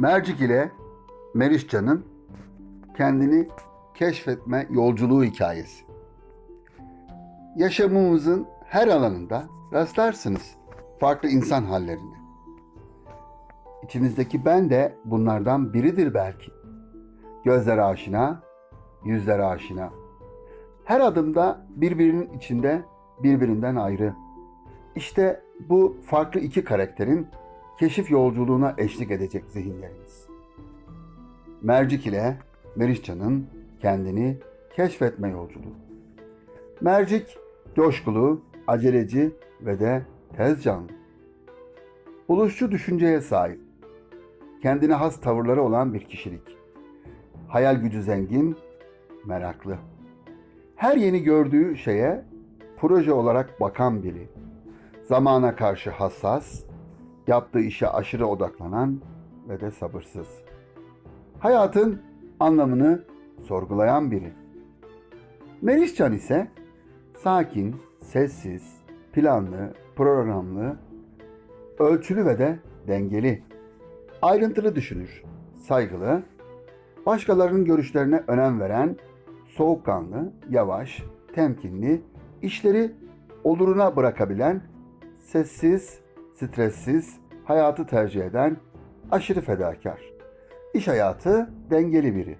Mercik ile Meriçcan'ın kendini keşfetme yolculuğu hikayesi. Yaşamımızın her alanında rastlarsınız farklı insan hallerine. İçimizdeki ben de bunlardan biridir belki. Gözler aşina, yüzler aşina. Her adımda birbirinin içinde birbirinden ayrı. İşte bu farklı iki karakterin keşif yolculuğuna eşlik edecek zihinlerimiz. Mercik ile Meriçcan'ın kendini keşfetme yolculuğu. Mercik coşkulu, aceleci ve de tez canlı. Buluşçu düşünceye sahip. Kendine has tavırları olan bir kişilik. Hayal gücü zengin, meraklı. Her yeni gördüğü şeye proje olarak bakan biri. Zamana karşı hassas, yaptığı işe aşırı odaklanan ve de sabırsız. Hayatın anlamını sorgulayan biri. Melihcan ise sakin, sessiz, planlı, programlı, ölçülü ve de dengeli. Ayrıntılı düşünür, saygılı, başkalarının görüşlerine önem veren, soğukkanlı, yavaş, temkinli, işleri oluruna bırakabilen, sessiz, stressiz, hayatı tercih eden, aşırı fedakar. İş hayatı dengeli biri.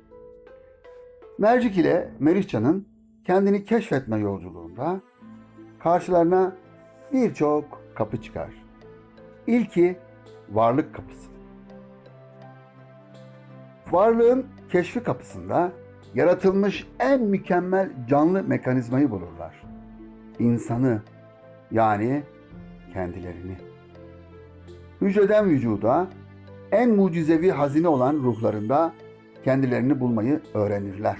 Mercik ile Meriçcan'ın kendini keşfetme yolculuğunda karşılarına birçok kapı çıkar. İlki varlık kapısı. Varlığın keşfi kapısında yaratılmış en mükemmel canlı mekanizmayı bulurlar. İnsanı yani kendilerini. Hücreden vücuda en mucizevi hazine olan ruhlarında kendilerini bulmayı öğrenirler.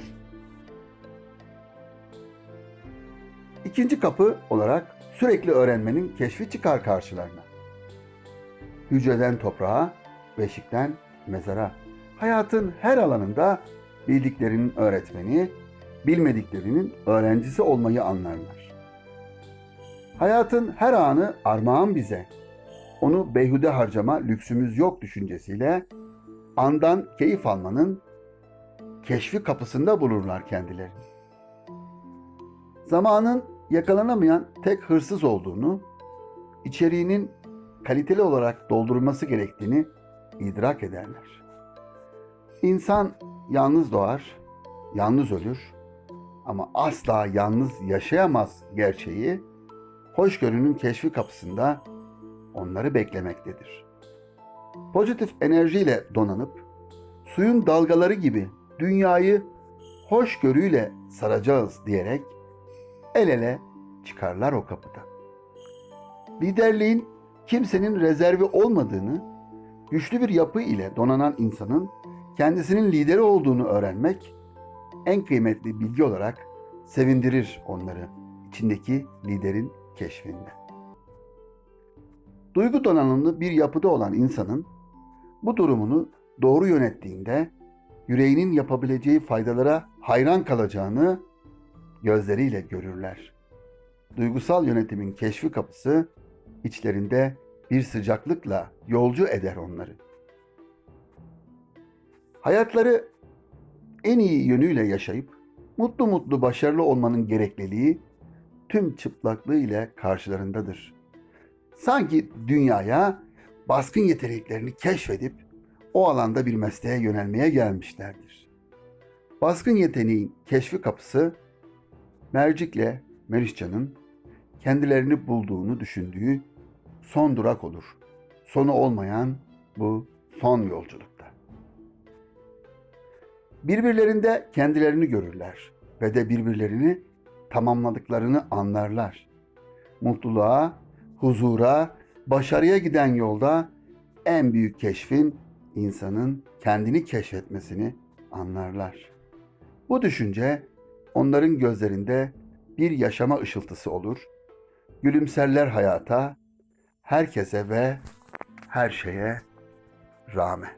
İkinci kapı olarak sürekli öğrenmenin keşfi çıkar karşılarına. Hücreden toprağa, beşikten mezara. Hayatın her alanında bildiklerinin öğretmeni, bilmediklerinin öğrencisi olmayı anlarlar. Hayatın her anı armağan bize. Onu beyhude harcama lüksümüz yok düşüncesiyle andan keyif almanın keşfi kapısında bulurlar kendilerini. Zamanın yakalanamayan tek hırsız olduğunu, içeriğinin kaliteli olarak doldurulması gerektiğini idrak ederler. İnsan yalnız doğar, yalnız ölür ama asla yalnız yaşayamaz gerçeği hoşgörünün keşfi kapısında onları beklemektedir. Pozitif enerjiyle donanıp suyun dalgaları gibi dünyayı hoşgörüyle saracağız diyerek el ele çıkarlar o kapıda. Liderliğin kimsenin rezervi olmadığını, güçlü bir yapı ile donanan insanın kendisinin lideri olduğunu öğrenmek en kıymetli bilgi olarak sevindirir onları içindeki liderin keşfinde. Duygu donanımlı bir yapıda olan insanın bu durumunu doğru yönettiğinde yüreğinin yapabileceği faydalara hayran kalacağını gözleriyle görürler. Duygusal yönetimin keşfi kapısı içlerinde bir sıcaklıkla yolcu eder onları. Hayatları en iyi yönüyle yaşayıp mutlu mutlu başarılı olmanın gerekliliği tüm çıplaklığı ile karşılarındadır. Sanki dünyaya baskın yeteneklerini keşfedip o alanda bir mesleğe yönelmeye gelmişlerdir. Baskın yeteneğin keşfi kapısı Mercik'le Meriçcan'ın kendilerini bulduğunu düşündüğü son durak olur. Sonu olmayan bu son yolculukta. Birbirlerinde kendilerini görürler ve de birbirlerini tamamladıklarını anlarlar. Mutluluğa, huzura, başarıya giden yolda en büyük keşfin insanın kendini keşfetmesini anlarlar. Bu düşünce onların gözlerinde bir yaşama ışıltısı olur. Gülümserler hayata, herkese ve her şeye rağmen.